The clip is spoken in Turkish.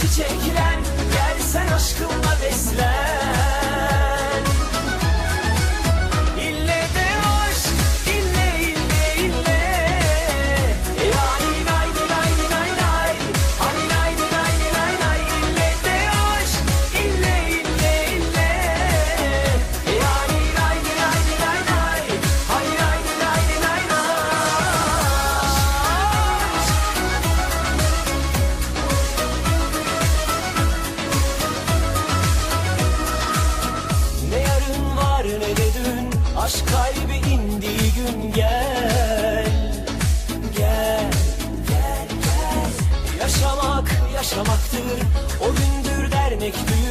çiçekler. Aşk kalbi indiği gün gel Gel Gel gel. Yaşamak yaşamaktır O gündür dernek büyür